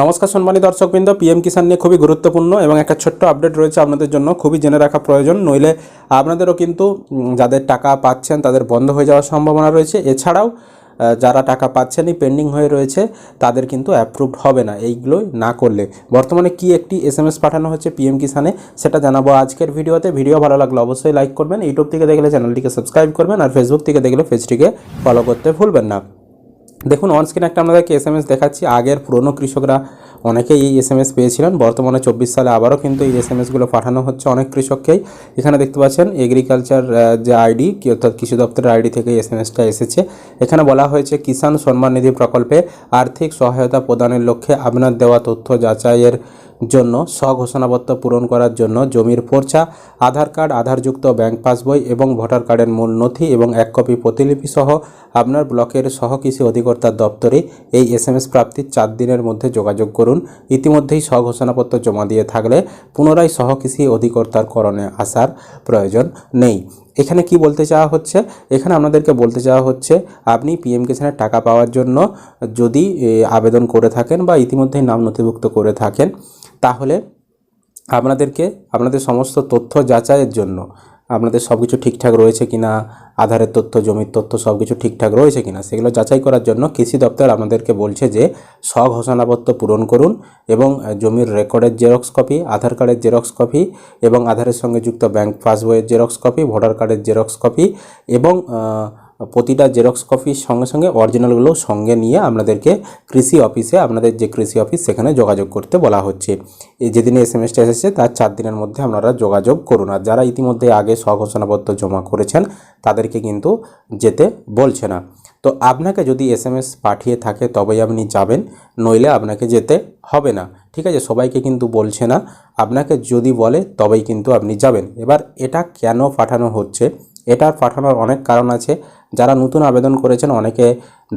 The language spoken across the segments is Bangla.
নমস্কার সম্মানিত দর্শকবৃন্দ পিএম কিষাণ নিয়ে খুবই গুরুত্বপূর্ণ এবং একটা ছোট্ট আপডেট রয়েছে আপনাদের জন্য, খুবই জেনে রাখা প্রয়োজন। নইলে আপনাদেরও কিন্তু যাদের টাকা পাচ্ছেন তাদের বন্ধ হয়ে যাওয়ার সম্ভাবনা রয়েছে। এছাড়াও যারা টাকা পাচ্ছেনই পেন্ডিং হয়ে রয়েছে, তাদের কিন্তু অ্যাপ্রুভড হবে না, এইগুলো না করলে। বর্তমানে কি একটি এস এম এস পাঠানো হচ্ছে পিএম কিষানে সেটা জানাব আজকের ভিডিওতে। ভিডিও ভালো লাগলে অবশ্যই লাইক করবেন। ইউটিউব থেকে দেখলে চ্যানেলটিকে সাবস্ক্রাইব করবেন আর ফেসবুক থেকে দেখলে পেজটিকে ফলো করতে ভুলবেন না। দেখুন অনস্ক্রিন একটা আপনাদেরকে এস এম এস দেখাচ্ছি। আগের পুরনো কৃষকরা অনেকেই এই এস এম এস পেয়েছিলেন। বর্তমানে চব্বিশ সালে আবারও কিন্তু এই এস এম এসগুলো পাঠানো হচ্ছে অনেক কৃষককেই। এখানে দেখতে পাচ্ছেন এগ্রিকালচার যে আইডি অর্থাৎ কৃষি দপ্তরের আইডি থেকে এস এম এসটা এসেছে। এখানে বলা হয়েছে, কিষাণ সম্মান নিধি প্রকল্পে আর্থিক সহায়তা প্রদানের লক্ষ্যে আপনার দেওয়া তথ্য যাচাইয়ের জন্য স্বঘোষণাপত্র পূরণ করার জন্য জমির পর্চা আধার কার্ড, আধারযুক্ত ব্যাংক পাসবই এবং ভোটার কার্ডের মূল নথি এবং এক কপি প্রতিলিপি সহ আপনার ব্লকের সহ কৃষি অধিকর্তার দপ্তরে এই এস এম এস প্রাপ্তির চার দিনের মধ্যে যোগাযোগ করুন। ইতিমধ্যেই স্বঘোষণাপত্র জমা দিয়ে থাকলে পুনরায় সহ কৃষি অধিকর্তার করণে আসার প্রয়োজন নেই। এখানে কি বলতে চাওয়া হচ্ছে? এখানে আপনাদেরকে বলতে চাওয়া হচ্ছে, আপনি পিএম কিষানের টাকা পাওয়ার জন্য যদি আবেদন করে থাকেন বা ইতিমধ্যেই নাম নথিভুক্ত করে থাকেন তাহলে আপনাদেরকে, আপনাদের সমস্ত তথ্য যাচাইয়ের জন্য, আপনাদের সব কিছু ঠিকঠাক রয়েছে কি না আধারের তথ্য, জমির তথ্য সব কিছু ঠিকঠাক রয়েছে কি না সেগুলো যাচাই করার জন্য কৃষি দপ্তর আপনাদেরকে বলছে যে, স্বঘোষণাপত্র পূরণ করুন এবং জমির রেকর্ডের জেরক্স কপি, আধার কার্ডের জেরক্স কপি এবং আধারের সঙ্গে যুক্ত ব্যাংক পাসবইয়ের জেরক্স কপি, ভোটার কার্ডের জেরক্স কপি এবং প্রতিটা জেরক্স কপির সঙ্গে সঙ্গে অরিজিনালগুলো সঙ্গে নিয়ে আপনাদেরকে কৃষি অফিসে আপনাদের যে কৃষি অফিস সেখানে যোগাযোগ করতে বলা হচ্ছে। যেদিনে এস এম এসটা এসেছে, তার চার দিনের মধ্যে আপনারা যোগাযোগ করুন। আর যারা ইতিমধ্যে আগে স্বঘোষণাপত্র জমা করেছেন, তাদেরকে কিন্তু যেতে বলছে না। তো আপনাকে যদি এস এম এস পাঠিয়ে থাকে, তবেই আপনি যাবেন, নইলে আপনাকে যেতে হবে না। ঠিক আছে? সবাইকে কিন্তু বলছে না। আপনাকে যদি বলে, তবেই কিন্তু আপনি যাবেন। এবার এটা কেন পাঠানো হচ্ছে? এটার পাঠানোর অনেক কারণ আছে। যারা নতুন আবেদন করেছেন, অনেকে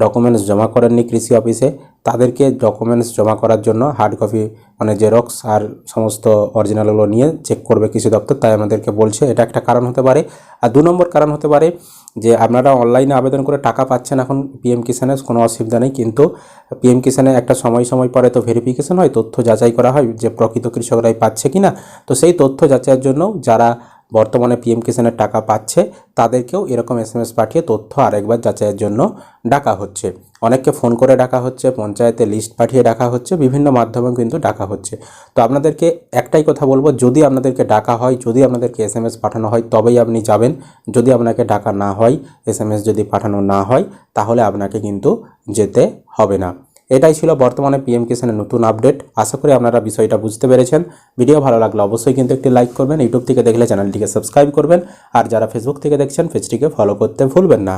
ডকুমেন্টস জমা করেননি কৃষি অফিসে। তাদেরকে ডকুমেন্টস জমা করার জন্য হার্ড কপি মানে জেরক্স আর সমস্ত অরিজিনালগুলো নিয়ে চেক করবে কৃষি দপ্তর। তাই আমাদেরকে বলছে, এটা একটা কারণ হতে পারে। আর দু নম্বর কারণ হতে পারে যে, আপনারা অনলাইনে আবেদন করে টাকা পাচ্ছেন এখন পিএম কিষানের কোনো অসুবিধা নেই। কিন্তু পিএম কিষানে একটা সময় সময় পরে তো ভেরিফিকেশন হয়, তথ্য যাচাই করা হয় যে প্রকৃত কৃষকরাই পাচ্ছে কি না তো সেই তথ্য যাচাইয়ের জন্য যারা বর্তমানে পিএম কিষানের টাকা পাচ্ছে, তাদেরকেও এরকম এস পাঠিয়ে তথ্য আরেকবার যাচাইয়ের জন্য ডাকা হচ্ছে। অনেককে ফোন করে ডাকা হচ্ছে, পঞ্চায়েতে লিস্ট পাঠিয়ে ডাকা হচ্ছে, বিভিন্ন মাধ্যমে কিন্তু ডাকা হচ্ছে। তো আপনাদেরকে একটাই কথা বলব, যদি আপনাদেরকে ডাকা হয়, যদি আপনাদেরকে এস এম এস পাঠানো হয়, তবেই আপনি যাবেন। যদি আপনাকে ডাকা না হয় এস যদি পাঠানো না হয়, তাহলে আপনাকে কিন্তু যেতে হবে না। এটাই ছিল বর্তমানে পিএম কিষানের নতুন আপডেট আশা করি আপনারা বিষয়টা বুঝতে পেরেছেন। ভিডিও ভালো লাগলে অবশ্যই কিন্তু একটি লাইক করবেন। ইউটিউব থেকে দেখলে চ্যানেলটিকে সাবস্ক্রাইব করবেন। আর যারা ফেসবুক থেকে দেখছেন পেজটিকে ফলো করতে ভুলবেন না।